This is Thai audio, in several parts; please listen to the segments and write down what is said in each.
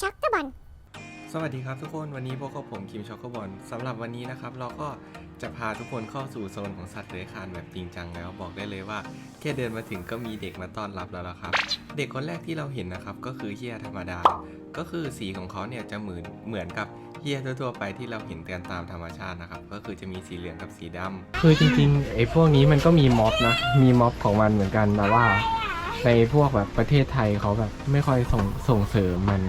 ช็อกเกอร์บอลสวัสดีครับทุกคนวันนี้พบกับผมคิมช็อกโกบอลสำหรับวันนี้นะครับ เราก็จะพาทุกคนเข้าสู่โซนของสัตว์เลื้อยคลานแบบจริงจังแล้วบอกได้เลยว่า แค่เดินมาถึงก็มีเด็กมาต้อนรับแล้วละครับ เด็กคนแรกที่เราเห็นนะครับ ก็คือเฮียธรรมดา ก็คือสีของเขาเนี่ยจะเหมือนเหมือนกับเฮียทั่วๆไปที่เราเห็นกันตามธรรมชาตินะครับ ก็คือจะมีสีเหลืองกับสีดำคือจริงๆไอ้พวกนี้มันก็มีม็อบนะ มีม็อบของมันเหมือนกันแต่ว่าในพวกแบบประเทศไทยเขาแบบไม่ค่อยส่งส่งเสริมมัน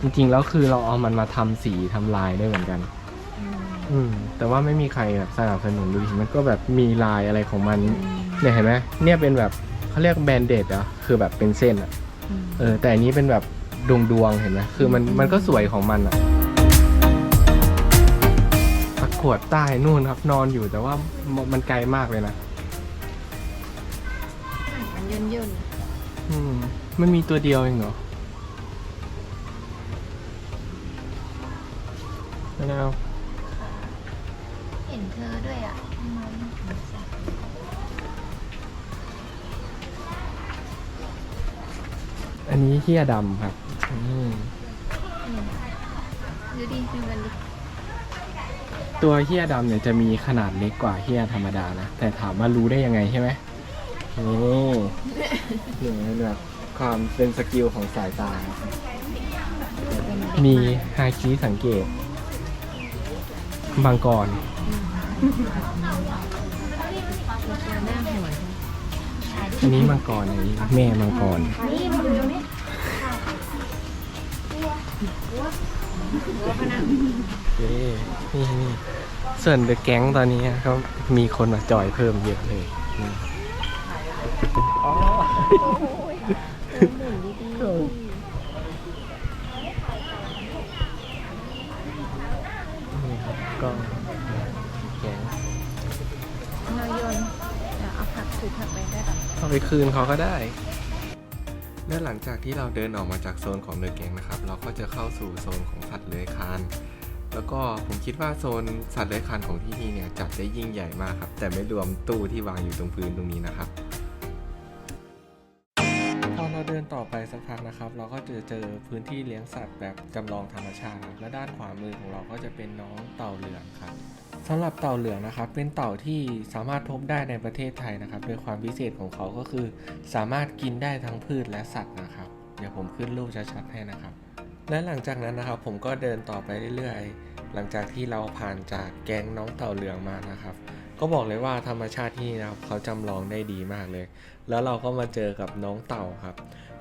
จริงๆแล้วคือเราเอามันมาทำสีทำลายได้เหมือนกัน อืม แต่ว่าไม่มีใครแบบสนับสนุนดูดิมันก็แบบมีลายอะไรของมันเนี่ยเห็นไหมเนี่ยเป็นแบบเขาเรียกแบนเดดอะคือแบบเป็นเส้นอะเออ แต่อันนี้เป็นแบบดวงดวงๆเห็นไหมคือมันมันก็สวยของมันอะประกวดใต้นู่นครับนอนอยู่แต่ว่ามันมันไกลมากเลยนะ มันย่นย่นอืมมันมีตัวเดียวเองเหรอ ม่เอาเห็นเธอด้วยอะมันอันนี้เฮียดำครับอืมดูดิดูมันดิตัวเฮียดำเนี่ยจะมีขนาดเล็กกว่าเฮียธรรมดานะ แต่ถามว่ารู้ได้ยังไงใช่ไหมนี่นี่เป็นแบบความเป็นสกิลของสายตา มีฮาคิสังเกต บางกรตัวหน้าหัวอันนี้มังกรอันนี้แม่มังกรนี่มันดูนี่เย้นี่นี่ส่วนเดอะแก๊งตอนนี้เขามีคนมาจอยเพิ่มเยอะเลยอ๋อนี่ครับ ก็แก๊งเราโยนเดี๋ยวเอาผักถือผักไปได้ปะเอาไปคืนเขาก็ได้ และหลังจากที่เราเดินออกมาจากโซนของเดอะแกงนะครับ เราก็จะเข้าสู่โซนของสัตว์เลื้อยคลาน แล้วก็ผมคิดว่าโซนสัตว์เลื้อยคลานของที่นี่เนี่ยจัดได้ยิ่งใหญ่มากครับ แต่ไม่รวมตู้ที่วางอยู่ตรงพื้นตรงนี้นะครับ ดินต่อไปสักพักนะครับ เราก็จะเจอพื้นที่เลี้ยงสัตว์แบบจำลองธรรมชาติครับและด้านขวามือของเราก็จะเป็นน้องเต่าเหลืองครับสำหรับเต่าเหลืองนะครับ เป็นเต่าที่สามารถพบได้ในประเทศไทยนะครับ โดยความพิเศษของเขาก็คือ สามารถกินได้ทั้งพืชและสัตว์นะครับ เดี๋ยวผมขึ้นรูปชัดๆให้นะครับ และหลังจากนั้นนะครับ ผมก็เดินต่อไปเรื่อยๆ หลังจากที่เราผ่านจากแก๊งน้องเต่าเหลืองมานะครับ ก็บอกเลยว่าธรรมชาติที่นี่นะครับเขาจำลองได้ดีมากเลย แล้วเราก็มาเจอกับน้องเต่าครับ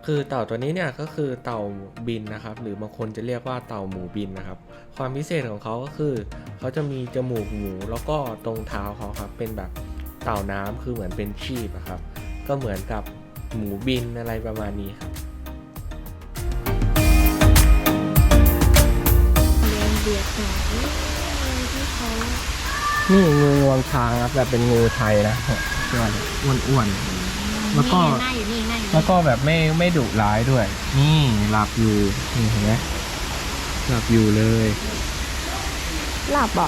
คือเต่าตัวนี้เนี่ยก็คือเต่าบินนะครับ หรือบางคนจะเรียกว่าเต่าหมูบินนะครับ ความพิเศษของเขาก็คือ เขาจะมีจมูกหมูแล้วก็ตรงเท้าเขาครับเป็นแบบเต่าน้ำคือเหมือนเป็นชีพครับ ก็เหมือนกับหมูบินอะไรประมาณนี้ครับเรียนเบียดหน่อย นี่งูงวงช้างครับแบบเป็นงูไทยนะอ้วอ้วนๆแล้วก็หน้าอยู่นี่หน้าอยู่แล้วก็แบบไม่ไม่ดุร้ายด้วย นี่หลับอยู่นี่เห็นไหมหลับอยู่เลย หลับบ่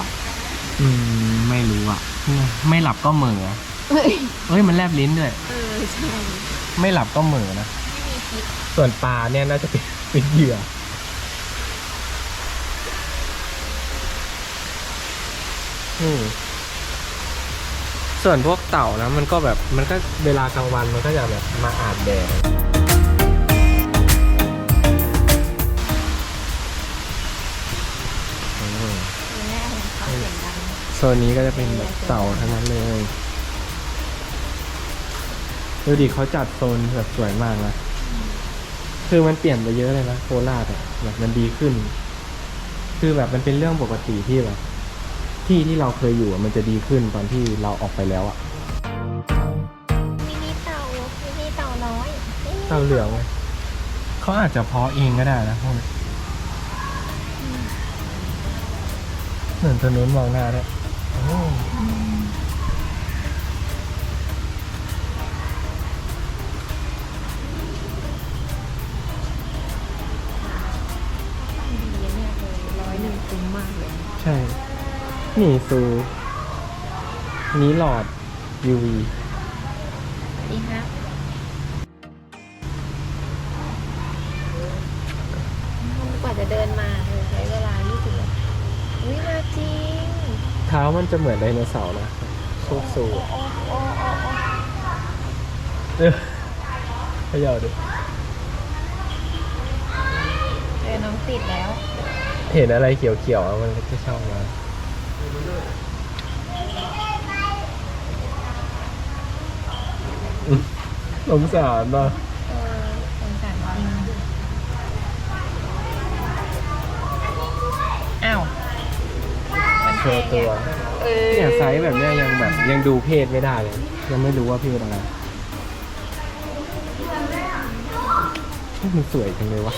อืมไม่รู้อะ ไม่หลับก็เหม่อเฮ้ยเอ้ยมันแลบลิ้นด้วย เออใช่ไม่หลับก็เหม่อนะ ไม่มีพิษส่วนปลาเนี่ยน่าจะเป็นเป็นเหยื่อ อืมส่วนพวกเต่านะ มันก็แบบมันก็เวลากลางวันมันก็จะแบบมาอาบแดดอืมคือแม่ของเขาเสียงดังโซนนี้ก็จะเป็นแบบเต่าทั้งนั้นเลยดูดิเขาจัดโซนแบบสวยมากนะคือมันเปลี่ยนไปเยอะเลยนะโคราชอะแบบมันดีขึ้น คือแบบมันเป็นเรื่องปกติที่แบบ ที่ที่เราเคยอยู่อะมันจะดีขึ้นตอนที่เราออกไปแล้วอะมินิเต่ามินิเต่าน้อยนี่เต่าเหลืองไงเขาอาจจะเพาะเองก็ได้นะพวกนี้เหมือนตัวนู้นมองหน้าด้วยโอ้ดีเนี่ยเลยร้อยหนึ่งคุ้มมากเลย ใช่ นี่ซูนี้หลอด UV ดีครับอกว่าจะเดินมาเธอใช้เวลา 20นาทีอุ้ยมาจริง เท้ามันจะเหมือนไดโนเสาร์นะโคตรสูงโอ้โอ้โอ้โอ้เออเขย่าดิเออน้องติดแล้ว เห็นอะไรเขียวๆอะมันก็จะชอบมาอืม สงสารป่ะเออสงสารจริงอ้าวมันโชว์ตัว เออเนี่ยไซส์แบบเนี้ยยังแบบยังดูเพศไม่ได้เลย ยังไม่รู้ว่าเพศอะไรเฮ้ยมันสวยจังเลยวะ